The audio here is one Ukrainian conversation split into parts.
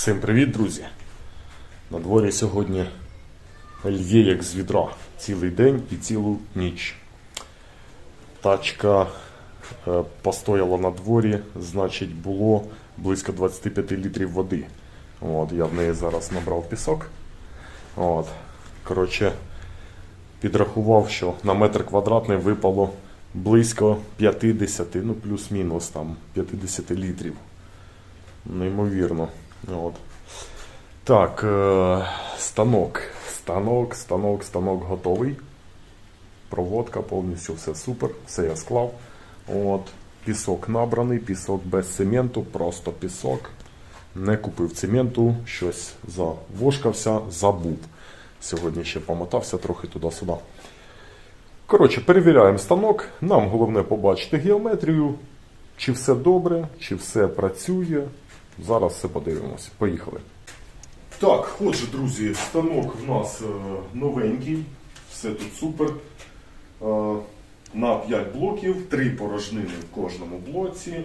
Всім привіт, друзі! На дворі сьогодні лє як з відра цілий день і цілу ніч. Тачка е, постояла на дворі, значить, було близько 25 літрів води. От, я в неї зараз набрав пісок. От. Коротше, підрахував, що на метр квадратний випало близько 50, ну плюс-мінус там 50 літрів. Неймовірно. От. Так, е, станок. Станок, станок, станок готовий. Проводка повністю все супер, все я склав. От. Пісок набраний, пісок без цементу, просто пісок. Не купив цементу, щось завошкався, забув. Сьогодні ще помотався трохи туди-сюди. Коротше, перевіряємо станок. Нам головне побачити геометрію, чи все добре, чи все працює. Зараз все подивимося. Поїхали. Так, отже, друзі, станок в нас е, новенький, все тут супер. Е, на 5 блоків, 3 порожнини в кожному блоці, е,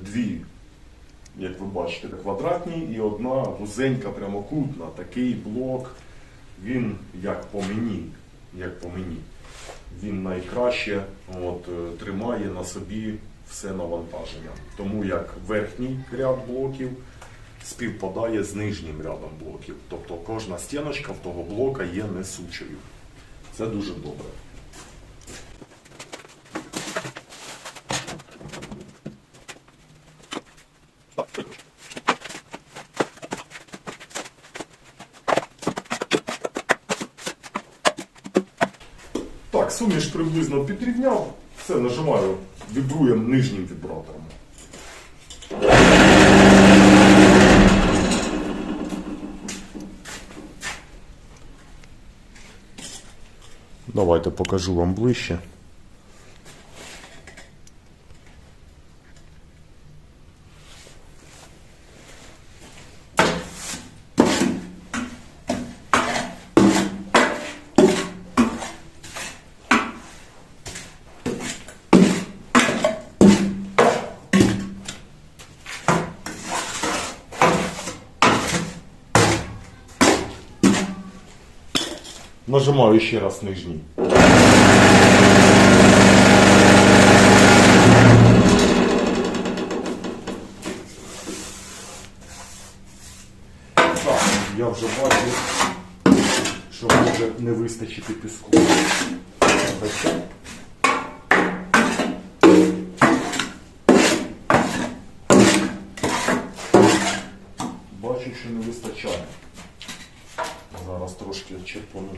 дві, як ви бачите, квадратні і одна вузенька прямокутна. Такий блок, він як по мені, як по мені, він найкраще от, е, тримає на собі все навантаження. Тому як верхній ряд блоків співпадає з нижнім рядом блоків. Тобто кожна стіночка в того блока є несучою. Це дуже добре. Так, суміш приблизно підрівняв. Все, нажимаю, вібруємо нижнім вібратором. Давайте покажу вам ближче. Нажимаю ще раз нижній. Я вже бачу, що може не вистачити піску. Бачу, що не вистачає. Трошки черпану.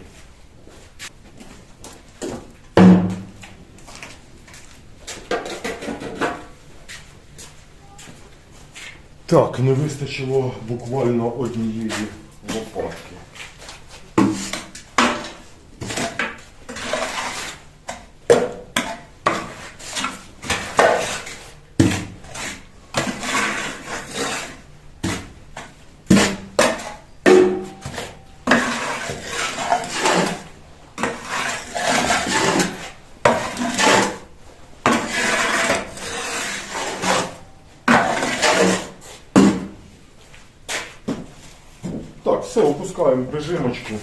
Так, не вистачило буквально однієї лопатки. Так, все, прижимочку.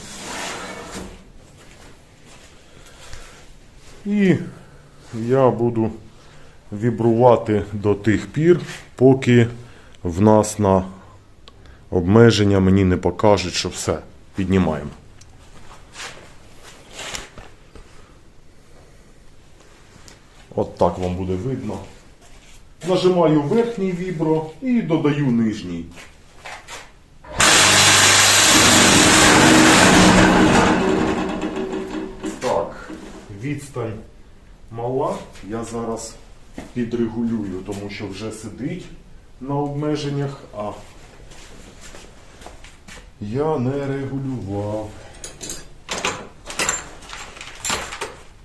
І я буду вібрувати до тих пір, поки в нас на обмеження мені не покажуть, що все, піднімаємо. От так вам буде видно. Нажимаю верхній вібро і додаю нижній. Так, відстань мала. Я зараз підрегулюю, тому що вже сидить на обмеженнях, а я не регулював.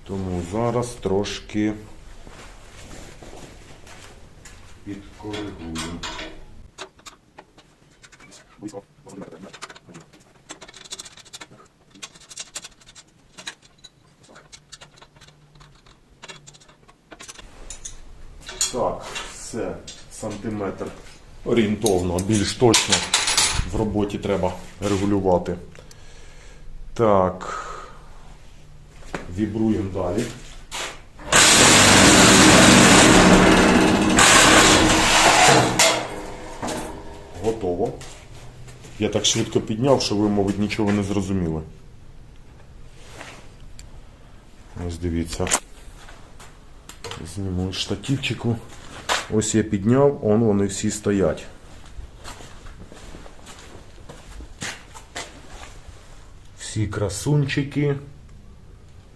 Тому зараз трошки підкоригую. Так, все, сантиметр орієнтовно, більш точно в роботі треба регулювати. Так. Вібруємо далі. Готово. Я так швидко підняв, що ви, мабуть, нічого не зрозуміли. Ось дивіться. Зніму із штативчику. Ось я підняв, он вони всі стоять. Всі красунчики.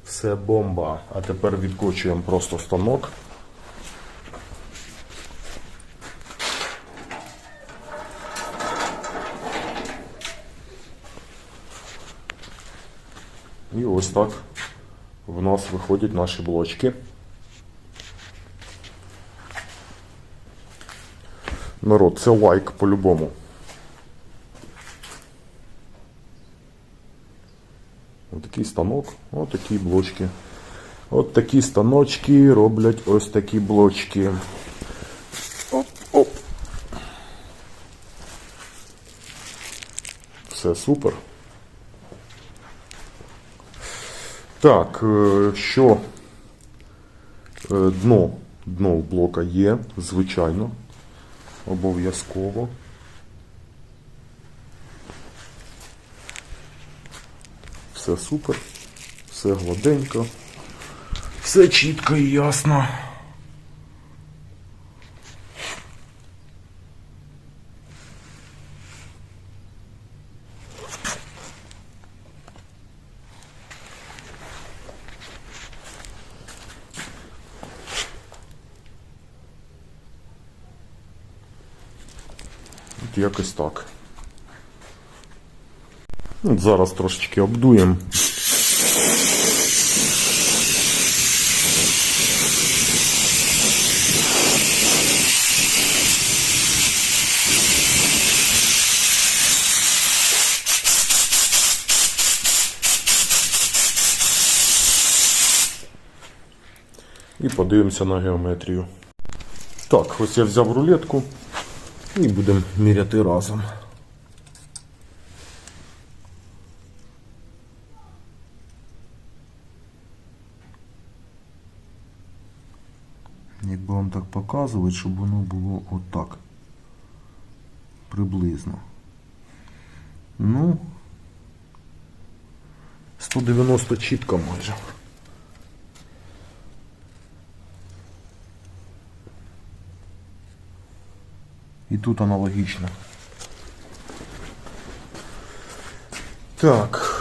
Все бомба. А тепер відкочуємо просто станок. І ось так в нас виходять наші блочки. Народ, це лайк по-любому. Ось такий станок, ось такі блочки. От такі станочки роблять ось такі блочки. Оп, оп. Все супер. Так, е, що е, дно, дно блока є, звичайно, обов'язково. Все супер, все гладенько, все чітко і ясно. От якось так. От зараз трошечки обдуємо. І подивимося на геометрію. Так, ось я взяв рулетку і будемо міряти разом. Якби вам так показувати, щоб воно було отак. Приблизно. Ну, 190 чітко майже. І тут аналогічно. Так.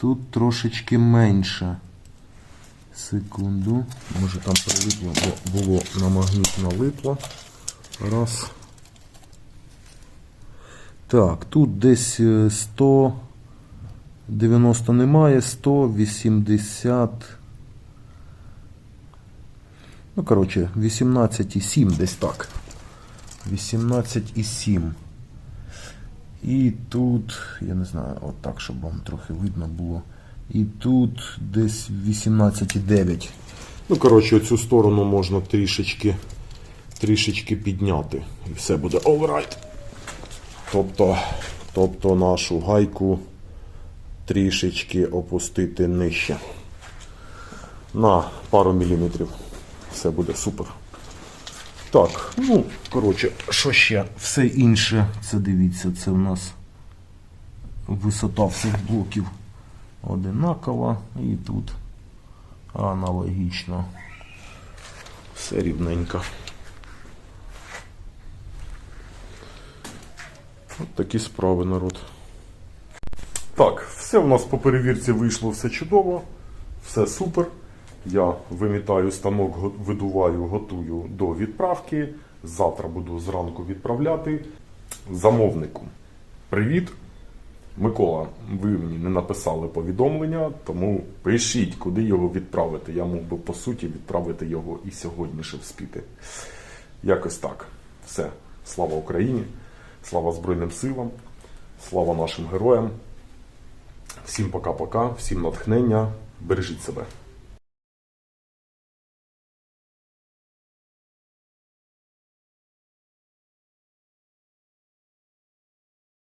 Тут трошечки менше. Секунду. Може там прилипло, бо було на магніт налипло. Раз. Так, тут десь е, 190 немає, 180. Ну, коротше, 18,7 десь так. 18,7. І тут, я не знаю, от так, щоб вам трохи видно було. І тут десь 18,9. Ну, коротше, цю сторону можна трішечки, трішечки підняти. І все буде alright. Тобто, тобто нашу гайку трішечки опустити нижче. На пару міліметрів. Все буде супер. Так, ну, коротше, що ще? Все інше, це дивіться, це в нас висота всіх блоків одинакова. І тут аналогічно. Все рівненько. От такі справи, народ. Так, все у нас по перевірці вийшло все чудово, все супер. Я вимітаю станок, видуваю, готую до відправки. Завтра буду зранку відправляти. Замовнику. Привіт. Микола, ви мені не написали повідомлення, тому пишіть, куди його відправити. Я мог би по суті відправити його і сьогодні ще вспіти. Якось так. Все. Слава Україні, слава Збройним силам, слава нашим героям. Всім пока-пока, всім натхнення. Бережіть себе.